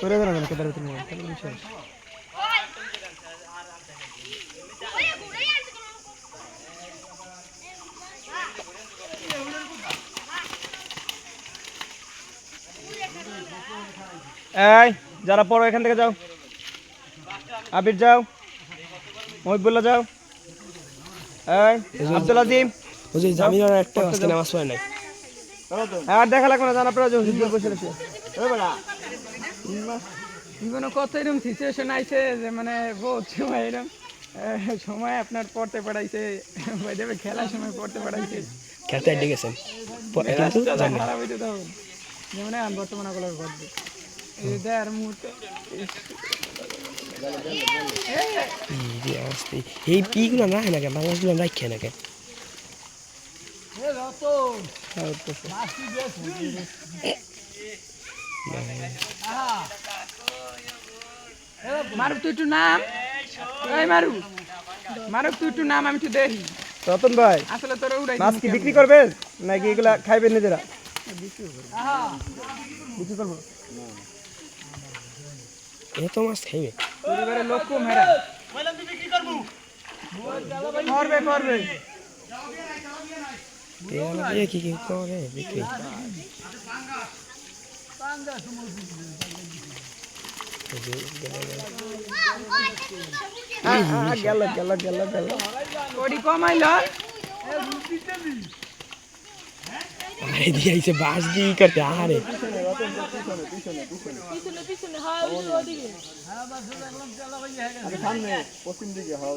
করে দেন না কেদার ভিতরে নিয়ে তাহলে শেষ এই যারা পড়ো এখান থেকে যাও। আবির যাও। মহিবুল্লাহ যাও। এই আব্দুল আজিম। হুজুর জামিনের একটা আজকে নামাজ পড়ে নাই। আর দেখা লাগবে না জানা প্রয়োজন বসে রয়েছে। জীবনে কত এরকম সিচুয়েশন আইছে যে মানে বহুত সময় এরকম সময় আপনার পড়তে পাঠাইছে দেবে খেলার সময় পড়তে পাঠাইছে খেলতে আড্ডে গেছেন প- খারাপ হইতে তখন যেমন আমি বর্তমানে গুলো দেড় মুহূর্তে। এই পিগুলো না নাকি বাংলাদেশগুলো রাখে নাকি মারুক তুই একটু নাম। এই মারু মারুক তুই একটু নাম আমি একটু দেখি। রতন ভাই আসলে তোরা উড়াই মাছ কি বিক্রি করবেন? নাকি এগুলা খাইবেন নিজেরা? বিক্রি করব। এত মাছ খাইবে। পরিবারের লোক কম হেরা করবে। করবে এগুলো দিয়ে কি কি করে বিক্রি গেল গেল গেল গেল কড়ি কমাইল আরে দিয়ে আইছে বাস দিয়ে ই করতে আরে সামনে পশ্চিম দিকে হওয়া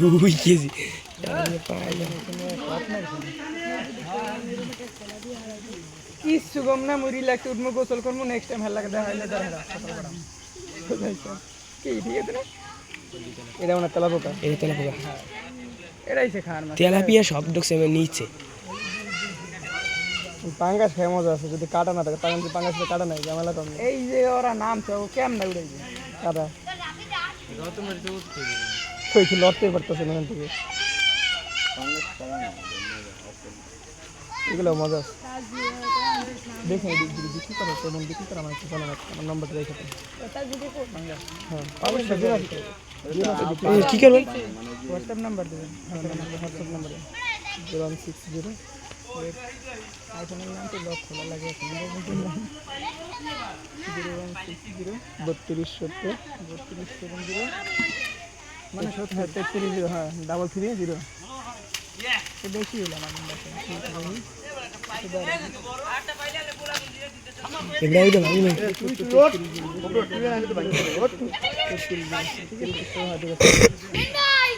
দুই কেজি। কিচ্ছু গম না মুড়ি লাগছে উঠবো গোসল করব নেক্সট টাইম হেলা দেখা হইলে কি ঠিক আছে না? এটা মানে তেলা পোকা এই তেলাপিয়া এটাই সে খাওয়ার তেলাপিয়া সব ঢুকছে নিচে। পাঙ্গাস খেয়ে মজা আছে যদি কাটা না থাকে তাহলে পাঙ্গাস কাটা নাই ঝামেলা কম নেই এই যে ওরা নামছে ও কেমন উড়াইছে কাটা কইছি লড়তে পারতেছে না এখান থেকে এগুলো মজা আছে দেখে বিক্রি করো কেমন বিক্রি করো আমার একটু ফোন আমার নম্বরটা রেখে দেন হ্যাঁ অবশ্যই জিরো আছে জিরো আছে বিক্রি এ, কি করবেন হোয়াটসঅ্যাপ নাম্বার দেবেন হোয়াটসঅ্যাপ নাম্বারে জিরো ওয়ান সিক্স জিরো আইফোনের নাম তো লক খোলা লাগে জিরো বত্রিশ সত্তর বত্রিশ সেভেন জিরো মানে সত্তর হ্যাঁ তেত্রিশ জিরো হ্যাঁ ডাবল থ্রি জিরো বেশি হলো আমার নাম্বারটা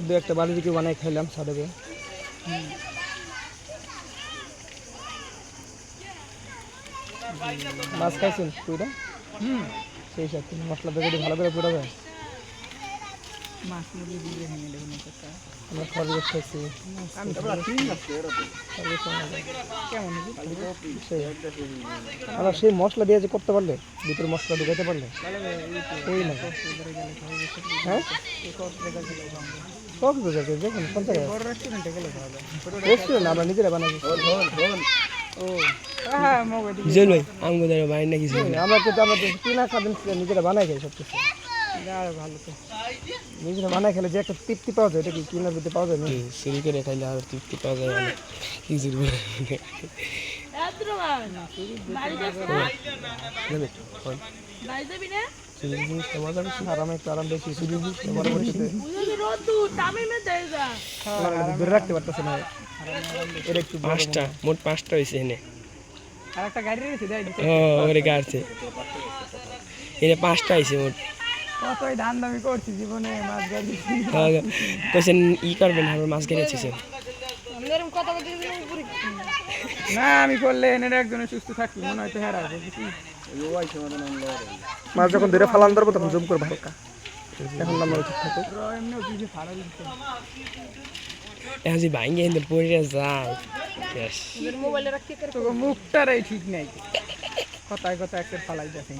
দু একটা বাড়ি দিকে বানাই খাইলাম সাদেবে মাছ খাইছেন হুম। সেই সাথে মশলা দিয়ে যদি ভালো করে আমরা খরগোশ খাইছি। আমরা সেই মশলা দিয়ে যে করতে পারলে ভিতরে মশলা ঢুকাইতে পারলে ওই না। হ্যাঁ? যাচ্ছে যখন কোন জায়গায় বড় রেস্টুরেন্টে গেলে যায় রেস্টুরেন্ট আমরা নিজেরা বানাই। ও হ্যাঁ জল ভাই আমগো ধরে বাড়ি নাকি আমরা কিন্তু আমরা তো কিনা খাবেন নিজেরা বানাই খাই সব কিছু। আরও ভালো তো নিজে বানায় খেলে যে একটা তৃপ্তি পাওয়া যায় এটা কি কিনার ভিতরে পাওয়া যায় না চুরি করে খাইলে আর তৃপ্তি পাওয়া যায় অনেক কি করে এত বাড়ি যাচ্ছে নেবে ফোন বাড়ি যাবি না? চুরি জিনিসটা মজা বেশি আরামে একটু আরাম ধরে রাখতে পারতেছে না। একটু পাঁচটা মোট পাঁচটা হয়েছে এনে। আর একটা গাড়ি রয়েছে দেয় ও ওরে গাড়ছে এনে পাঁচটা হয়েছে মোট। কতই ধান দামি করছি জীবনে মাছ গাড়ি। কোয়েশ্চেন ই করবেন আমার মাছ গেড়েছে আমি এরকম কথা বলতে গেলে উপরে না আমি করলে এনের একজনে সুস্থ থাকবি মনে হয়তো হেরা বুঝছি মাছ যখন ধরে ফালান ধরবো তখন জুম করব হালকা। এখন নাম উচিত থাকে এখন যে ভাঙ্গে কিন্তু পড়ে যায়। মুখটারই ঠিক নাই। কথায় কথায় একটা ফালাই দেখে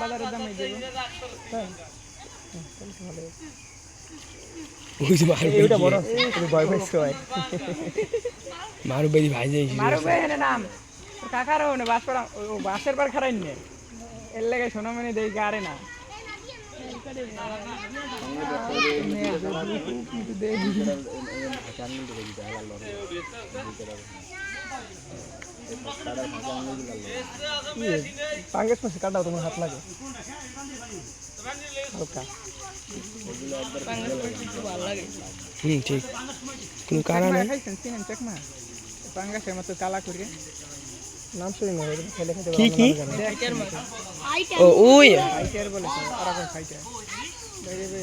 বাজারের দামে দেবো মারু ভাই ভাই এনে নাম। তোর কাকারও না বাস পড়া ও বাসের বার খারাই নে। এর লেগে শোনো মানে দেই গারে না। পাঙ্গেস মাসে কাটাও তোমার হাত লাগে। হালকা হুম ঠিক কোনো কারণ নেই খাইছেন চিনেন চেকমা পাঙ্গাসের মতো কালা করে নাম শুনি না খেলে খেতে কি কি ও ওই ফাইটার বলেছে আর এখন দেখবে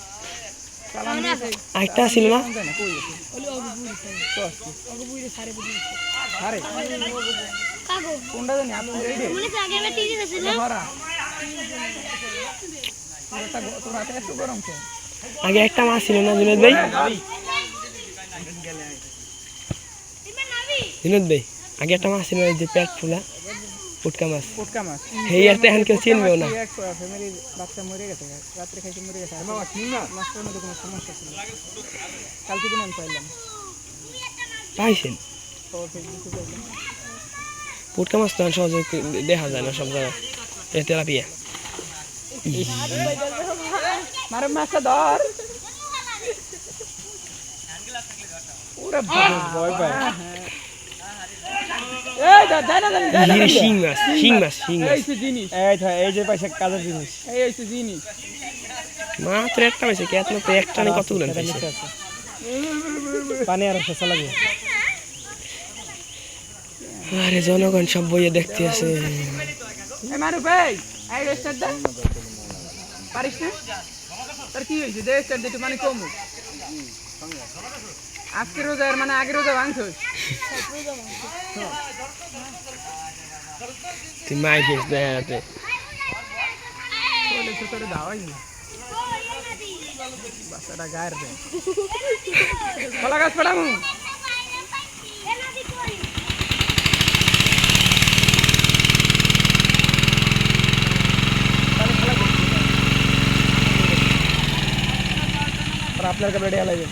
আরেকটা ছিল না? আগে একটা মাছ ছিল না, জুনেদ ভাই? জুনেদ ভাই, আগে একটা মাছ ছিল যে পেট ফুলা। পুটকা মাছ। পুটকা মাছ। সেই আর তো এখন কেউ চিনবেও না। এক ফ্যামিলির বাচ্চা মরে গেছে রাত্রে খাইতে মরে গেছে। মাছটার মধ্যে কোনো সমস্যা ছিল? কালকে দিন আমি পাইলাম। পাইছেন? পুটকা মাছ তো সহজে দেখা যায় না সব জায়গায়। এটা তেলাপিয়া। মারে মাছটা ধর। ওরে ভয় পায় এই ধর, দেয় না, দেয় না, দেয় না, ইয়ে দেয় না। শিং মাছ শিং মাছ শিং এই মাছ জিনিস। এই যে পয়সা কাজের জিনিস। এই জিনিস। মাত্র একটা পাইছে কে? এত একটা নেই কতগুলো পাইছে? পানি আর লাগবে। আরে জনগণ সব বইয়ে দেখতে আছে। মারু ভাই এই রেস্টার দে পারিস না? তোর কি হয়েছে? দে রেস্টার দে একটু মানে কম। আজকে রোজার মানে আগে রোজা ভাঙছস? তুই মাই খেয়েছিস নি। দে কলা গাছ আর আপনার রেডি লাগবে।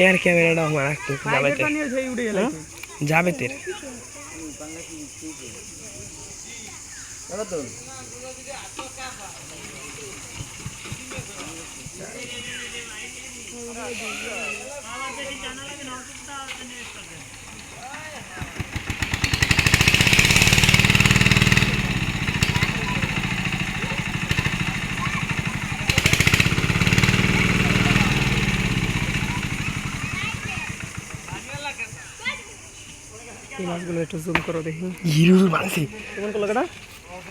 এয়ার ক্যামেরাটা আমার একটু যাবে বাইকের পানিও সেই মাছগুলো একটু জুম করো দেখি। হিরুর ভাঙছে কেমন করল কেটা?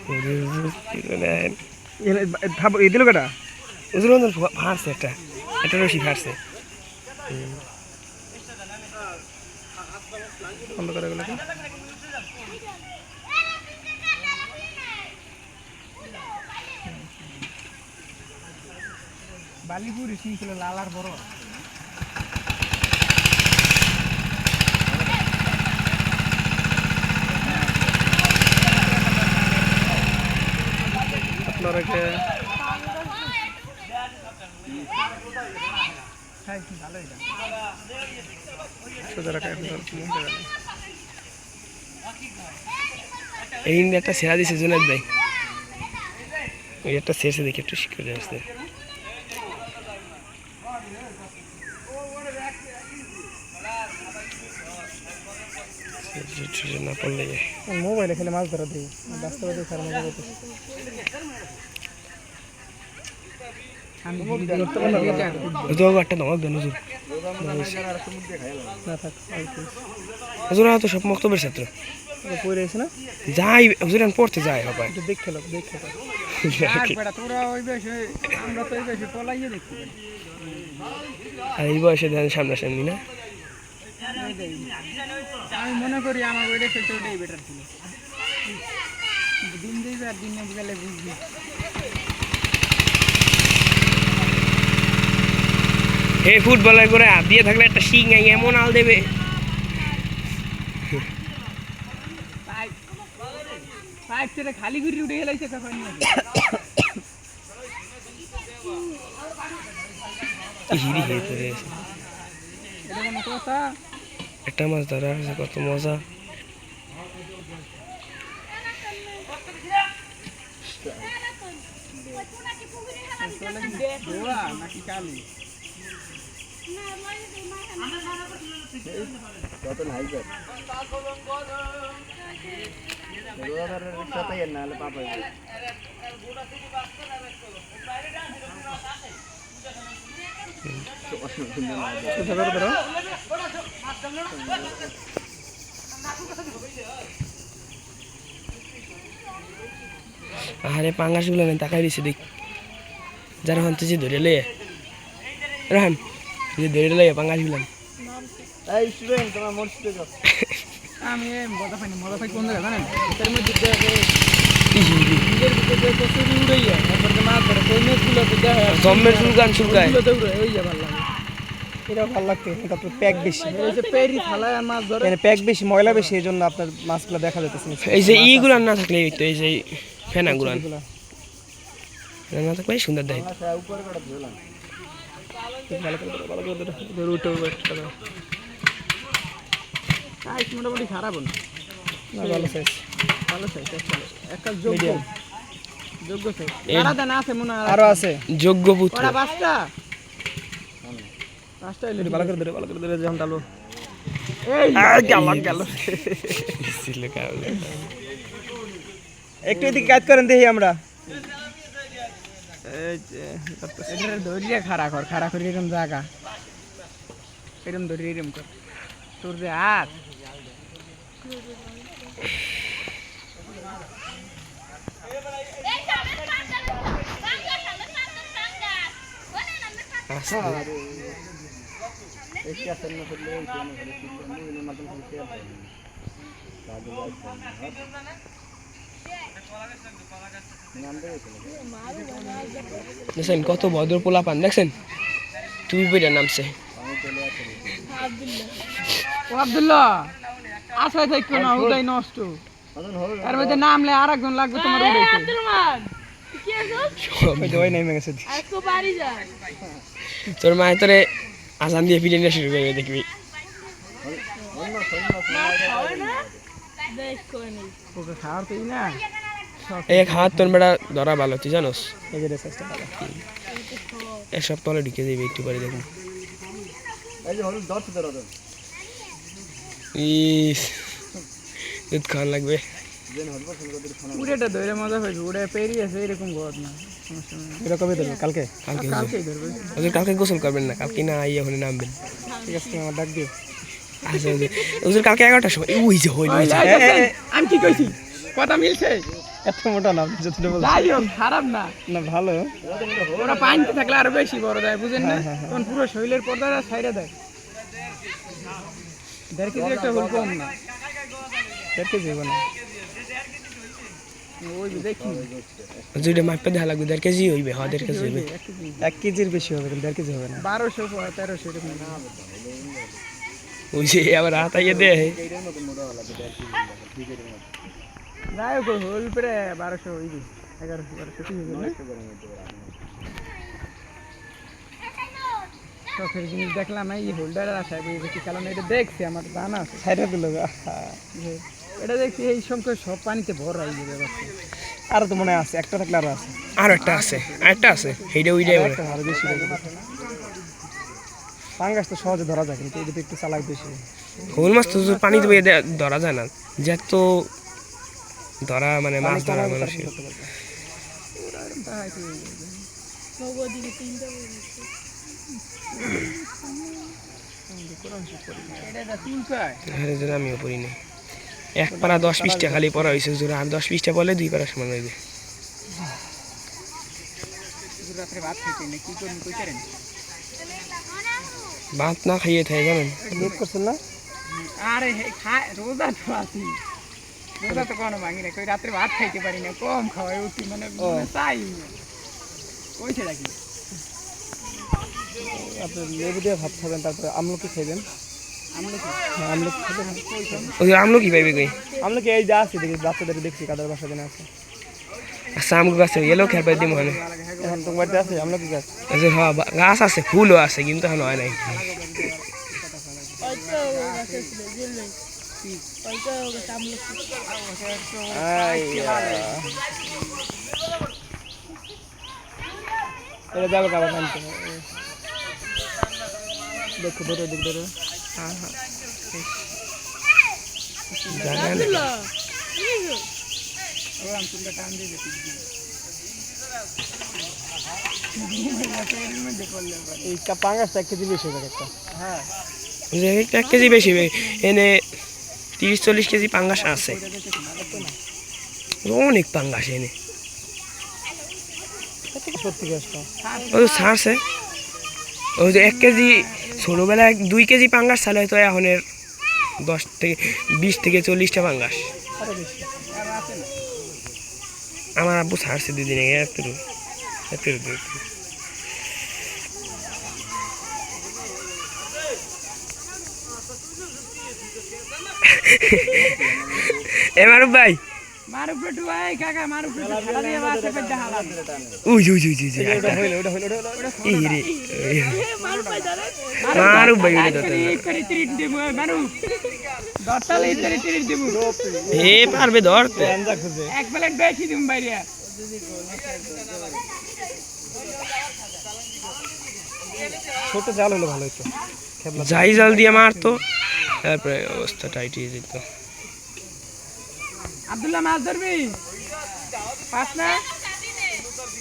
ওজুর দিল কেটা? ফাড়ছে একটা। একটা রশি ফাড়ছে বন্ধ করে গেলে বালিপুরি লালার বড় হ্যাঁ কি ভালো এটা সোজা রাখা। এই একটা সেরা দিছে জুনাদ ভাই। একটা শেষে দেখি একটু শিখে আসতে। না পড়লে মোবাইলে খেলে মাছ ধরা দিই বাস্তবে দেখে আর মজা করতেছি সব মক্তবের ছাত্র। পড়ে আছে না? যাই হুজুর পড়তে যায় হবে একটু দেখে লোক আর এই বয়সে দেন সামনাসামনি না? আমি মনে করি আমার ওইটা সেটা ওটাই বেটার ছিল। দিন দিবে আর দিন গেলে বুঝবি। এই ফুটবলের করে হাত দিয়ে থাকলে একটা শিং এমন আল দেবে। খালি ঘুরি উঠে গেলাইছে তখন। হিরি এটা কোনো কথা? একটা মাছ ধরা হয়েছে কত মজা দোয়া নাকি কালি সোজা করে ধরো আরে পাঙ্গাসগুলো নেই তাকাই দিছে দেখ। যারা হন্তে যে ধরে লয়ে। রাহান যে ধরে লয়ে পাঙ্গাসগুলো এই স্টুডেন্ট তোমার মসজিদে যাও। আমি মজা পাইনি মজা পাই কোন জায়গায় জানেন? এটার মধ্যে নিজের ভিতরে দেখে উড়াইয়া তারপরে মাছ ধরে ওই মেঘগুলো তো দেখা জম্মের চুলকান চুলকায় ওই যা ভালো লাগে ভালো লাগতো এটা তো প্যাক বেশি। মানে প্যাক বেশি ময়লা বেশি এই জন্য আপনার মাছগুলো দেখা যেতেছে এই যে ইগুলান না থাকলে এই তো এই যে ফেনা না থাকলে সুন্দর দেয়। সাইজ মোটামুটি খারাপ না? ভালো সাইজ ভালো সাইজ একটা যোগ্য। যোগ্য সাইজ আরও আছে। যোগ্য পুত্র ওরা পাঁচটা পাঁচটা এলে একটু ভালো করে ধরে ভালো করে ধরে যখন ডালো। একটু এদিকে কাজ করেন দেখি আমরা। এই যে এটা ধরিয়ে খাড়া কর খাড়া করে এরকম জায়গা। এরকম ধরিয়ে এরকম কর। তোর যে হাত। দেখছেন কত ভদ্র পোলা পান দেখছেন টুপি পইরা নামছে ও আব্দুল্লাহ আশায় থাকো না হুদাই নষ্ট। এর মধ্যে নামলে আর একজন লাগবে তোমার তোর মায়ের তোরে আসান দিয়ে পিটে শুরু করবে দেখবি। খাওয়ার এই খাওয়ার তোর ধরা ভালো জানোস? এক সপ্তাহ হলে ঢুকে একটু পরে দুধ খাওয়ান লাগবে। উড়েটা ধরে মজা হয়েছে উড়ে পেরিয়েছে এরকম ঘর না সমস্যা এটা কবে ধরবে? কালকে? কালকে হুজুর। কালকেই কালকে গোসল করবেন না কালকে না আইয়া ওখানে নামবেন। ঠিক আছে আমার ডাক দিও। আচ্ছা হুজুর হুজুর কালকে এগারোটার সময় ওই যে হইল ওই যাই দেখছেন? আমি কি কইছি? কথা মিলছে? এত মোটা না যতটা বলছেন যাই হোক খারাপ না। না ভালো। ওরা পানিতে থাকলে আরও বেশি বড় দেয় বুঝেন না? তখন পুরো শরীরের পর্দা সাইডে দেয়। দেড় কেজি একটা হল কম না। দেড় কেজি হবে না। ওই যে দেখি দুইটা মাপে দেখা লাগবে দেড় কেজি হইবে হ্যাঁ দেড় কেজি হইবে। এক কেজির বেশি হবে কিন্তু দেড় কেজি হবে না। বারোশো তেরোশো এরকম। ওই যে আবার হাতাইয়ে দেয় যাই হোক হোল প্রায় বারোশো ওই যে এগারোশো বারোশো ঠিক শখের জিনিস দেখলাম এই হোল্ডারের আশায় বুঝে কারণ এটা দেখছি আমার জানা আছে। সাইডে দিল যে এটা দেখছি এই সংখ্যা সব পানিতে ভরা এই যে ব্যবস্থা আরও তো মনে আছে একটা থাকলে আরও আছে। আর একটা আছে আরেকটা আছে সেইটা ওইটাই একটা আরও বেশি পাঙ্গাস তো সহজে ধরা যায় কিন্তু এটা একটু চালাক বেশি। শোল মাছ তো পানিতে বইয়ে ধরা যায় না যে তো ধরা মানে মাছ ধরা মানুষের। আমিও পড়ি নাই এক পারা দশ পিসটা খালি পড়া হয়েছে জোরে আর দশ পিসটা বলে দুই পারা সমান হইবে। ভাত না খাইয়ে থাকে জানেন? করছেন না? আরে হে খায় রোজা তো আছি। রোজা তো কোনো ভাঙি না কই রাত্রে ভাত খাইতে পারি না কম খাওয়াই উঠি মানে মানে চাই কইছে নাকি? আপনি লেবু দিয়ে ভাত খাবেন তারপরে আমলকি খাইবেন। আমলকি ওই আমলো কি পাইবে কই আমলকি এই যা আছে দেখি বাচ্চাদের দেখছি কাদের বাসা দিনে আছে। আচ্ছা আমগো গাছে এলো পাই দিম ওখানে এখন তোমার বাড়িতে আছে আমলকি গাছ? আচ্ছা হ্যাঁ গাছ আছে ফুলও আছে কিন্তু এখন হয় নাই। এটা যাবে কাবার দেখো ধরে দেখ ধরে। হ্যাঁ হ্যাঁ পাঙ্গাসটা এক কেজি বেশি হবে একটা হ্যাঁ। এক কেজি বেশি এনে তিরিশ চল্লিশ কেজি পাঙ্গাস আছে অনেক পাঙ্গাস এনে ও ছাড়ছে ওই যে এক কেজি ছোটোবেলায় দুই কেজি পাঙ্গাস চালে হয়তো এখন এর দশ থেকে বিশ থেকে চল্লিশটা পাঙ্গাস। আমার আব্বু ছাড়ছে দুদিন আগে একটু একটু এবার ভাই হে পারবে ধরতে। এক প্লেট বেশি দিম বাইরে। ছোট জাল হলে ভালো হতো যাই জাল দিয়ে মারতো। তারপরে অবস্থা টাইট হয়ে যেত। আব্দুল্লাহ মাছ ধরবি? পাস না?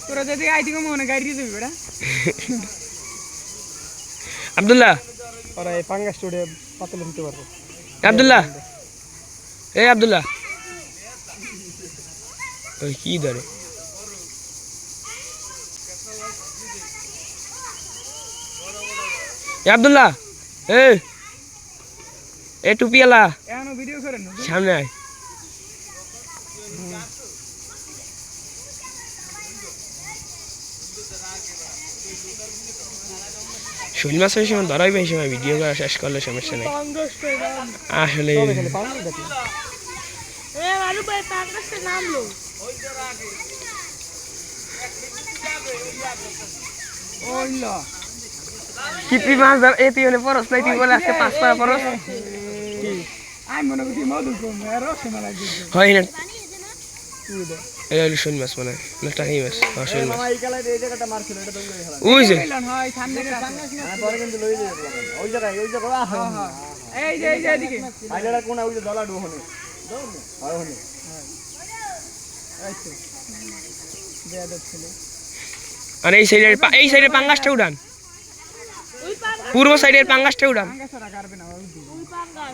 তোরা যদি আইতি কম মনে গাড়ি দিয়ে দিবি বেটা। আব্দুল্লাহ। ওরা এই পাঙ্গাস টোড়ে পাতলে নিতে পারব। আব্দুল্লাহ। এই আব্দুল্লাহ। ওই কি ধরে? আব্দুল্লাহ। এ এ টুপিয়ালা সামনে আয়। শৈল মাছ ওই সময় ধরাই এই সময় ভিডিও করা শেষ করলে সমস্যা নেই। আসলে এখানে পাঙ্গাস দেখি এ মারু ভাই পাঁচটা নামলো। ওইল। কি তুই মাছ ধর এ তুই হলে পরস নাই তুই বলে আজকে পাঁচ পাড়া পরস মনে হয় না। এটা হলো শৈল মাছ মানে না টাকি মাছ হ্যাঁ শৈল মাছ। এই কালার এই জায়গাটা মারছিল এটা দঙ্গলে খেলা ওই যে। কইলাম সামনে কাছে। পরে কিন্তু লই দিয়ে ওই জায়গায় ওই জায়গায় আহ। এই যে এই যে এদিকে। আই জায়গা ওই যে দলা ডু হনে হনে বেয়াদব ছেলে আর এই সাইডের এই সাইডের পাঙ্গাসটা উড়ান। পাঙ্গাস। পূর্ব সাইডের পাঙ্গাসটা উড়ান। না ওই পাঙ্গাস।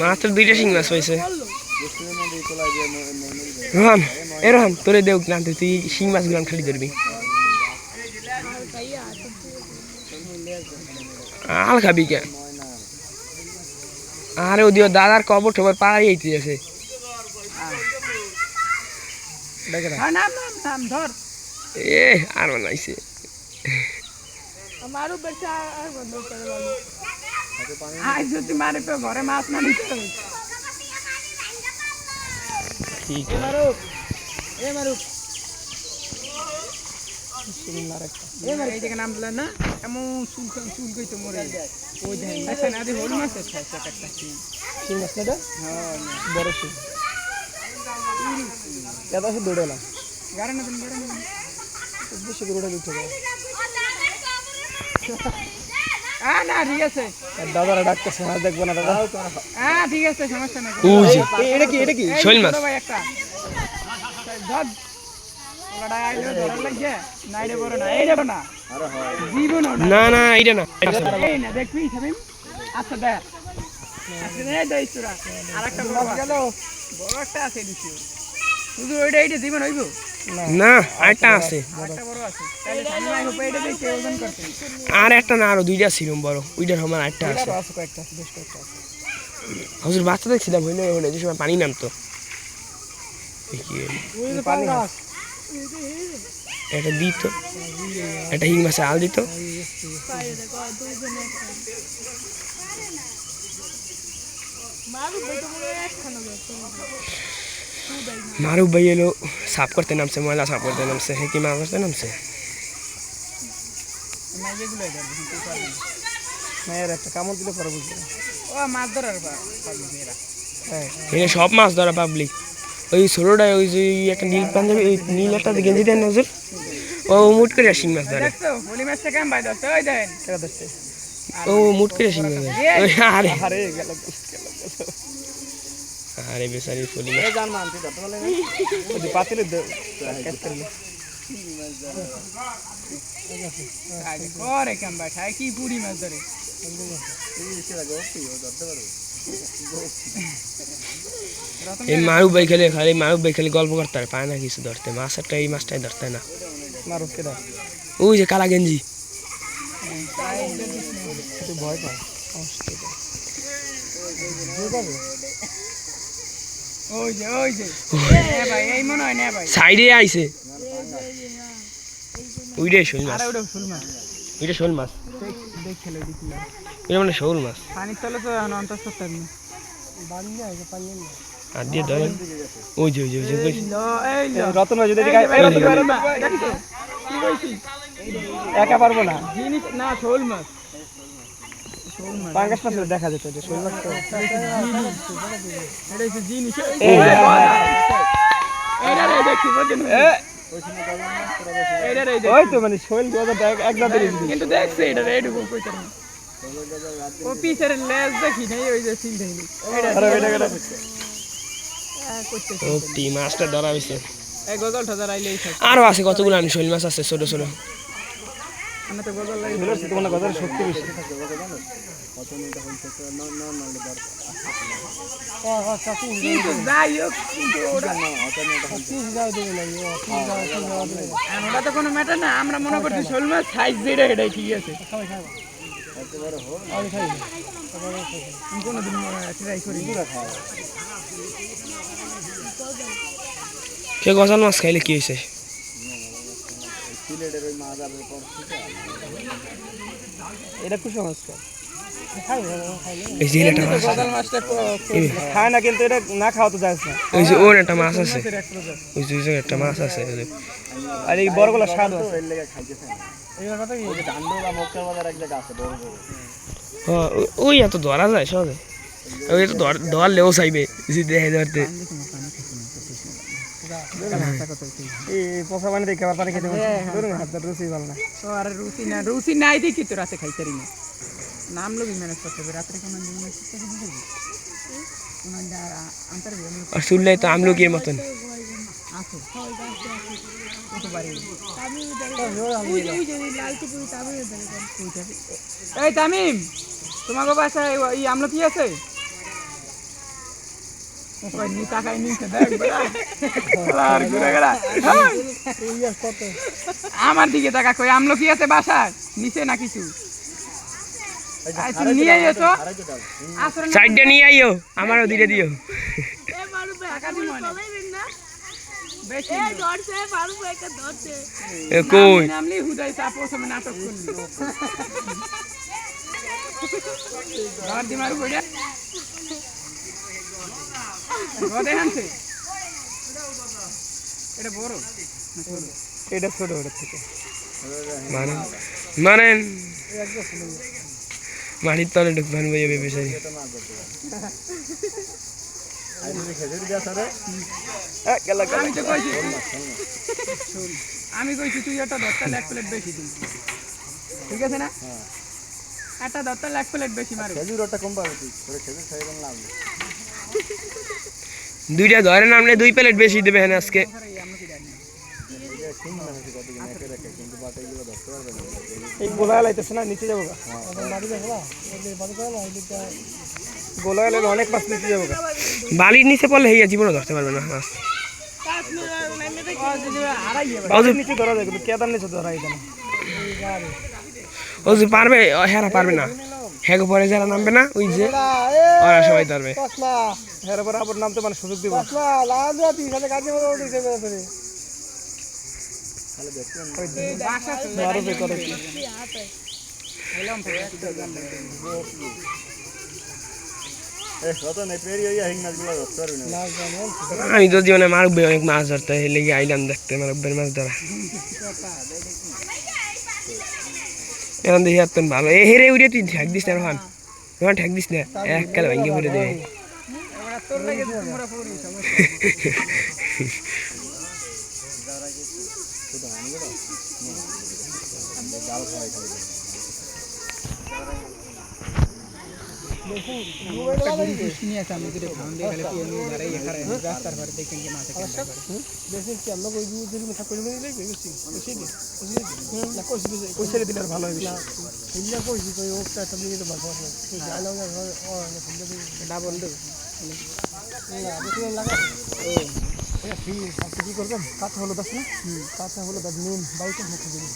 মাত্র দুইটা শিং মাছ পাইছে রোহান এ রোহান তোরে দেও না তুই শিং মাছগুলো খালি ধরবি। আল খাবি কে? আরে ওদিও দাদার কবর টবর পাড়াই আইতে আছে। হ্যাঁ এ আর বানাইছে। আমারও বেশি আর বন্ধ করে আজ যদি মারে তো ঘরে মাছ না নিতে হবে। ঠিক মারুক এ মারুক বেশি করে উঠে হ্যাঁ না ঠিক আছে। দাদারা ডাকতেছে মাছ দেখব না দাদা। হ্যাঁ ঠিক আছে সমস্যা নাই। ওই যে। এ- এটা কি এটা কি? এই মাছ। ভাই একটা। ধর। ওলাটা আইলে ধরার লাগছে। না এটা না। এই যাব না। জীবন না না এইটা না। এই না দেখবি আচ্ছা দেখ। আচ্ছা নে আর একটা বড় একটা আছে দিছি শুধু ওইটা এইটা জীবন হইব? না আরেকটা আছে। আর একটা বড় আছে। তাহলে শামিম আই হোপে এটা দেখে ওজন করতে আর না আরও দুইটা ছিল বড়। ওইটার আমার আরেকটা আছে। আরও আছে কয়েকটা আছে বেশ কয়েকটা আছে। হজুর বাচ্চা দেখছিলাম হইলে হইলে যে সময় পানি নামতো। একটা দিত। একটা হিং মাছে আল দিত। মারও বেটো মনে হয় একখানা মারু ভাই একটা কামড় দিলে পরে বুঝবে না। ও মাছ ধরার পাবি মেয়েরা হ্যাঁ এখানে সব মাছ ধরা পাবলিক ওই ছোটোটা ওই যে একটা নীল পাঞ্জাবি ওই নীল একটা গেঞ্জি দেন নজর ও মুট করে শিং মাছ ধরে ও মুট করে শিং মাছ ধরে আরে আরে গেল আরে বেচারি ফলি মাছ জান মান তুই ধরতে পারলে না ওই যে পাতিলে ক্যাচ করলে আগে করে কেমন ভাই ঠাই কি পুরি মাছ ধরে এই মারু ভাই খেলে খালি মারু ভাই খালি গল্প করতে পারে পায় না কিছু ধরতে মাছ একটা এই মাছটাই ধরতে না মারুক কেডা ওই যে কালা গেঞ্জি একটু ভয় পায় ওই যে ওই। যে নে ভাই এই মনে হয় নে ভাই। সাইডে আইছে। ওইটাই শোল মাছ। আরে ওটা মাছ। ওইটা শোল মাছ। দেখ খেলে দিছিলাম এটা মানে শোল মাছ। পানির তলে তো এখন অন্তঃ থাকবে আর দিয়ে ধরে ওই যে ওই যে ওই যে রতন ভাই যদি একা পারব না। জিনিস না শোল মাছ। পাঙ্গাস মাছ দেখা যেত এটা শৈল মাছ ওই তো মানে শৈল এক দাঁতের কিন্তু দেখছে এটা ও লেজ দেখি নাই ওই যে মাছটা ধরা হয়েছে আরও আছে কতগুলো আনি শৈল মাছ আছে ছোট ছোট। আমরা তো গজল লাগি শৈলের সাথে মনে কথা শক্তি বেশি। আর ওটা তো কোনো ম্যাটার না আমরা মনে করছি শোল মাছ সাইজ যেটা এটাই ঠিক আছে। কোনোদিন ট্রাই করি কে গজাল মাছ খাইলে কি হয়েছে এটা কুসংস্কার এই যে একটা মাছ। মাছটা খায় না কিন্তু এটা না খাওয়া তো যায় না। ওই যে ওর একটা মাছ আছে। ওই যে একটা মাছ আছে ওই। আর এই বড়গুলো স্বাদ আছে। ওই এত ধরা যায় সহজে? ওই তো ধর ধরলেও চাইবে দেখে ধরতে। এই পচা পানি দেখে আবার পানি খেতে ধরুন হাতের রুচি ভালো না। তো আর রুচি না রুচি নাই দেখি তো রাতে খাইতে পারি না। নাম লোক ম্যানেজ করতে হবে রাত্রে কোনো ম্যানেজ করতে হবে আন্তর আর শুনলে তো আমলকির মতন। আছে। কত বাড়ি এই তামিম তোমাকে বাসায় এই আমলকি আছে? নি টাকায় নিচে দেখ। আমার দিকে টাকা কই আমলকি আছে বাসায় নিচে না কিছু নিয়ে এসো নিয়ে আইও আমারও দিলে দিও কই নামলি হুদাই চাপ নাটক করলি ঘর দিমার কইরা গদে আনছে এটা বড় এটা ছোট। ওটার থেকে মানেন মানেন। মাটির তলে ঢুকবেন বইয়ে বেশি আমি কইছি। আমি কইছি তুই একটা দশটা এক প্লেট বেশি দিবি। ঠিক আছে না? একটা দশটা এক প্লেট বেশি মারো দুইটা ধরে নামলে দুই প্লেট বেশি দেবে হ্যাঁ আজকে। বালির নিচে পড়লে হইয়া জীবনও ধরতে পারবে না মাছ বালির নিচে ধরা যায় কিন্তু কেদার নিচে ধরা যায় না ও যে পারবে ও হেরা পারবে না। হ্যাঁ পরে যারা নামবে না ওই যে ওরা সবাই পরে আবার নামতে মানে সুযোগ দিব। আরও বেকার হচ্ছে। আমি তো জীবনে মারবে অনেক মাছ ধরতে লেগে আইলাম দেখতে মারবের মাছ ধরা। এখন দেখি আর তোর ভালো। এ হেরে উড়ে তুই ঠেক দিস না রোহান রোহান ঠেক দিস না? এক কালে ভেঙে পড়ে দেবে এবার তোর লাগে তোমরা পুরি সমস্যা নিয়ে আসা আমি দুটো খাওয়ান দিয়ে খালি পিয়ে নিয়ে যারা এখানে রাস্তার পরে দেখেন যে মাথা কেমন পয়সা দিলে আর ভালো হবে ডাবল দেবো কি করবেন কাঁচা হলুদ আছে না কাঁচা হলুদ আর নুন বাড়িতে মুখে দিবি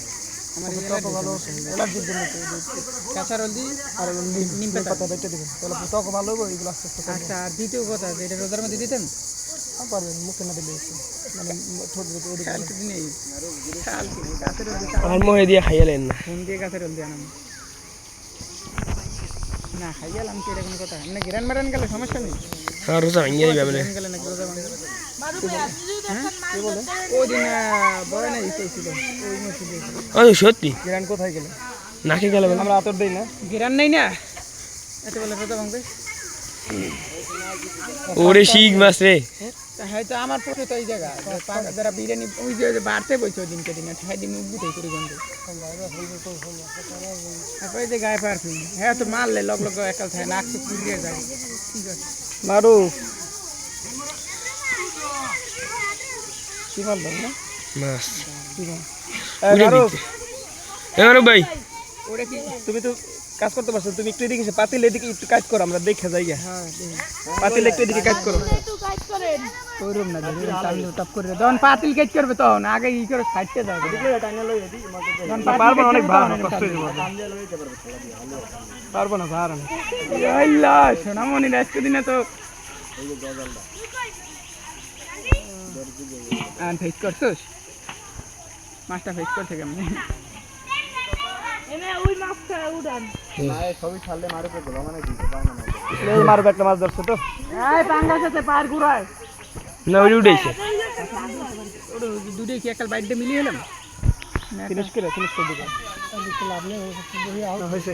আমার ত্বক ভালো এলার্জির জন্য তো এই যে- কাঁচা রোল আর নিম নিম পাতা বেটে দিবেন। তাহলে ত্বক ভালো হবে এগুলো আস্তে আস্তে আচ্ছা আর দ্বিতীয় কথা এটা রোজার মধ্যে দিতেন? হ্যাঁ, পারবেন মুখে না দিলে মানে ঠোঁট দিতে এদিকে নেই। কালকে গাছের রোল দিয়ে আর মহে দিয়ে খাইয়ালেন না। ফোন দিয়ে গাছের রোল আনাম। না খাই কি এরকম কথা? গিরান মারান গেলে সমস্যা নেই। রোজা রোজা ভাঙবে? ওই সত্যি? গ্রান কোথায় গেলে নাকি গেল আমরা আতর দেই না গিরান নেই না? এত বলে রোজা ভাঙবে। ওরে শিখ মাছ রে। হয়তো আমার পক্ষে তো এই জায়গা। যারা বিরিয়ানি ওই যে বাড়তে বইছে ওই দিনকে দিনে ঠাই দিন বুঝে করে গন্ধ। তারপরে এই যে গায়ে পারছি হ্যাঁ তো মারলে লগ লগ একাল থাকে নাক তো যায়। ঠিক আছে মারু কি মারবেন না মাছ এই ভাই। ওটা কি তুমি তো কাজ করতে পারছ তুমি একটু এদিকে এসে পাতিল এদিকে একটু কাজ করো আমরা দেখে যাই হ্যাঁ পাতিল একটু এদিকে কাজ করো। না টপ করে পাতিল কেচ করবে তখন আগে ই করে সাইডতে যায় যখন পাতিল পারব না অনেক করবে, কষ্ট হয়ে যাবে। পারব না ভার আমি আল্লাহ সোনামণি আজকে দিনে তো ফেস করছোস মাছটা ফেস করছে কেমন মারবে একটা মাছ ধরছে তো। পার ঘুরায়। না ওই উঠেছে দুটো কি একটা বাইট মিলিয়ে এলাম? ফিনিশ করে ফিনিশ করে দিবে হয়েছে।